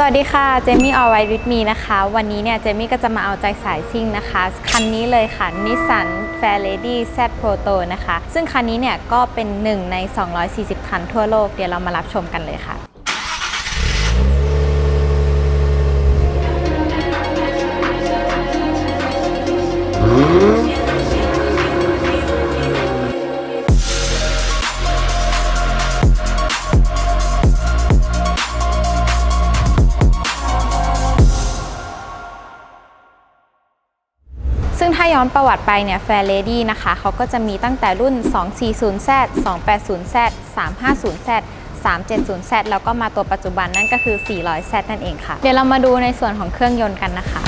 สวัสดีค่ะ เจมี่ออลไวท์วิดมีนะคะ วันนี้เนี่ย เจมี่ก็จะมาเอาใจสายซิ่งนะคะ คันนี้เลยค่ะนิสสันแฟร์เลดี้แซดโปรโตนะคะ ซึ่งคันนี้เนี่ย ก็เป็นหนึ่งใน 240 คันทั่วโลก เดี๋ยวเรามารับชมกันเลยค่ะ งถ้าย้อนประวัติไปเนี่ยแฟร์เลดี้นะคะเขาก็จะมีตั้งแต่รุ่น 240Z 280Z 350Z 370Z แล้วก็มาตัวปัจจุบันนั่นก็คือ 400Z นั่นเองค่ะ เดี๋ยวเรามาดูในส่วนของเครื่องยนต์กันนะคะ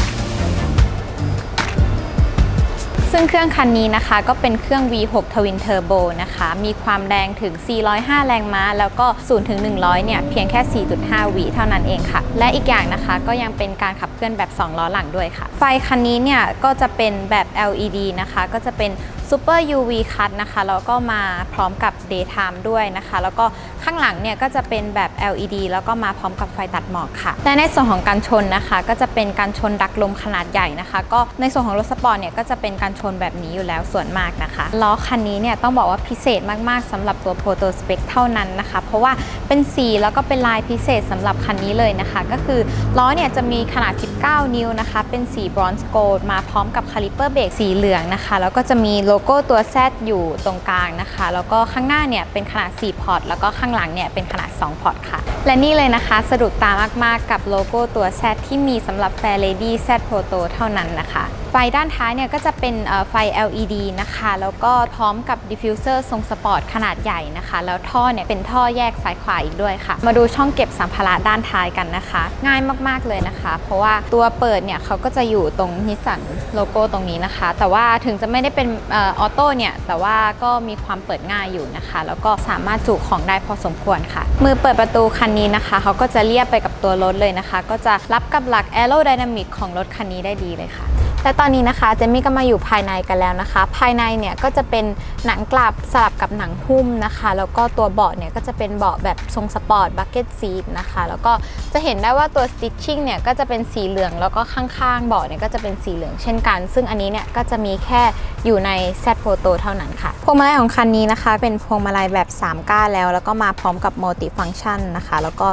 ซึ่งเครื่องคันนี้นะคะก็เป็นเครื่อง V6 Twin Turbo นะคะ มีความแรงถึง 405 แรงม้า แล้วก็ 0 ถึง 100 เนี่ย เพียงแค่ 4.5 วิเท่านั้นเองค่ะ และอีกอย่างนะคะก็ยังเป็นการขับเคลื่อนแบบ 2 ล้อหลังด้วยค่ะ ไฟคันนี้เนี่ยก็จะเป็นแบบ LED นะคะ ก็จะเป็น Super UV Cut นะคะแล้วก็มาพร้อมกับ Daytime ด้วยนะคะ แล้วก็ข้างหลังเนี่ยก็จะเป็นแบบ LED แล้วก็มาพร้อมกับไฟตัดหมอกค่ะและในส่วนของการชนนะคะ ก็จะเป็นการชนดักลมขนาดใหญ่นะคะ ก็ในส่วนของรถสปอร์ตเนี่ยก็จะเป็นการชนแบบนี้อยู่แล้วส่วนมากนะคะล้อคันนี้เนี่ยต้องบอกว่าพิเศษมากๆสำหรับตัว Proto Spec เท่านั้นนะคะ เพราะว่าเป็นสีแล้วก็เป็นลายพิเศษสำหรับคันนี้เลยนะคะ ก็คือล้อเนี่ยจะมีขนาด 9 นิ้วนะคะ เป็นสีบรอนซ์โกลด์มาพร้อมกับคาลิเปอร์เบรกสีเหลืองนะคะ แล้วก็จะมีโลโก้ตัว Z อยู่ตรงกลางนะคะ แล้วก็ข้างหน้าเนี่ยเป็นขนาด 4 พอร์ต แล้วก็ข้างหลังเนี่ยเป็นขนาด 2 พอร์ตค่ะ และนี่เลยนะคะสะดุดตามากๆกับโลโก้ตัว Z ที่มีสำหรับ Fair Lady Z Proto เท่านั้นนะคะ ไฟด้านท้ายเนี่ยก็จะเป็นไฟ LED นะคะ แล้วก็พร้อมกับดิฟฟิวเซอร์ทรงสปอร์ตขนาดใหญ่นะคะ แล้วท่อเนี่ยเป็นท่อแยกซ้ายขวาอีกด้วยค่ะ มาดูช่องเก็บสัมภาระด้านท้ายกันนะคะ ง่ายมากๆเลยนะคะ เพราะว่าตัวเปิดเนี่ยเขาก็จะอยู่ตรงนิสสันโลโก้ตรงนี้นะคะ แต่ว่าถึงจะไม่ได้เป็นออโต้เนี่ยแต่ว่าก็มีความเปิดง่ายอยู่นะคะ แล้วก็สามารถจุของได้พอสมควรค่ะ มือเปิดประตูคันนี้นะคะเขาก็จะเรียบไปกับตัวรถเลยนะคะ ก็จะรับกับหลัก Aerodynamic ของรถคันนี้ได้ดีเลยค่ะ และตอนนี้นะคะเจมี่ก็มาอยู่ภายในกันแล้วนะคะ ภายในเนี่ยก็จะเป็นหนังกลับสลับกับหนังหุ้มนะคะ แล้วก็ตัวเบาะเนี่ยก็จะเป็นเบาะแบบทรงสปอร์ตบักเก็ตซีทนะคะ แล้วก็จะเห็นได้ว่าตัวสติ t ชิ่งเนี่ยก็จะเป็นสีเหลืองแล้วก็ข้างๆเบาะเนี่ยก็จะเป็นสีเหลืองเช่นกัน ซึ่งอันนี้เนี่ยก็จะมีแค่อยู่ใน Z Photo เท่านั้นค่ะ พวงมาลัยของคันนี้นะคะ เป็นพวงมาลัยแบบ 3 ก้านแล้ว แล้วก็มาพร้อมกับมัลติฟัง c t ชันนะคะ แล้วก็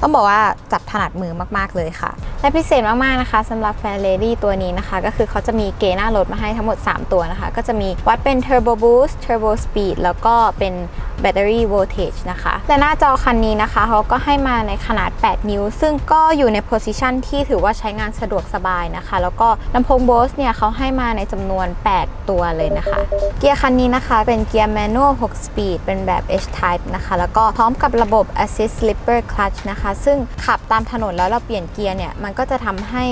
ต้องบอกว่าจับถนัดมือมากๆเลยค่ะ และพิเศษมากๆนะคะสำหรับ Fair Lady ตัวนี้นะคะ ก็คือเขาจะมีเกยร์หน้ารถมาให้ทั้งหมด 3 ตัวนะคะ ก็จะมีวัดเป็น Turbo Boost Turbo Speed แล้วก็เป็น Battery Voltage นะคะ และหน้าจอคันนี้นะคะเขาก็ให้มาในขนาด 8 นิ้ว ซึ่งก็อยู่ใน position ที่ถือว่าใช้งานสะดวกสบายนะคะ แล้วก็ลำโพง Bose เนี่ยเขาให้มาในจำนวน 8 ตัวเลยนะคะ เกียร์คันนี้นะคะเป็นเกียร์ manual 6 speed เป็นแบบ H type นะคะ แล้วก็พร้อมกับระบบ assist slipper clutch นะคะ ซึ่งขับตามถนนแล้วเราเปลี่ยนเกียร์เนี่ย มันก็จะทำให้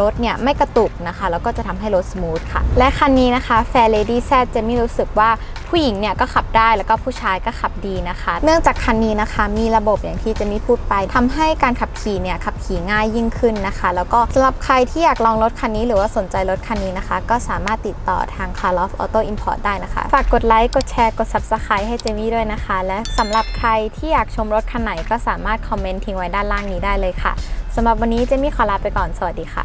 รถเนี่ยไม่กระตุกนะคะ แล้วก็จะทำให้รถ smooth ค่ะ และคันนี้นะคะ Fair Lady Z จะไม่รู้สึกว่า ผู้หญิงเนี่ยก็ขับได้แล้วก็ผู้ชายก็ขับดีนะคะ เนื่องจากคันนี้นะคะ มีระบบอย่างที่เจมี่พูดไปทำให้การขับขี่เนี่ยขับขี่ง่ายยิ่งขึ้นนะคะ แล้วก็สำหรับใครที่อยากลองรถคันนี้หรือว่าสนใจรถคันนี้นะคะ ก็สามารถติดต่อทาง Car Loft Auto Import ได้นะคะ ฝากกดไลค์กดแชร์กด Subscribe ให้เจมี่ด้วยนะคะ และสำหรับใครที่อยากชมรถคันไหนก็สามารถคอมเมนต์ทิ้งไว้ด้านล่างนี้ได้เลยค่ะสำหรับวันนี้เจมี่ขอลาไปก่อนสวัสดีค่ะ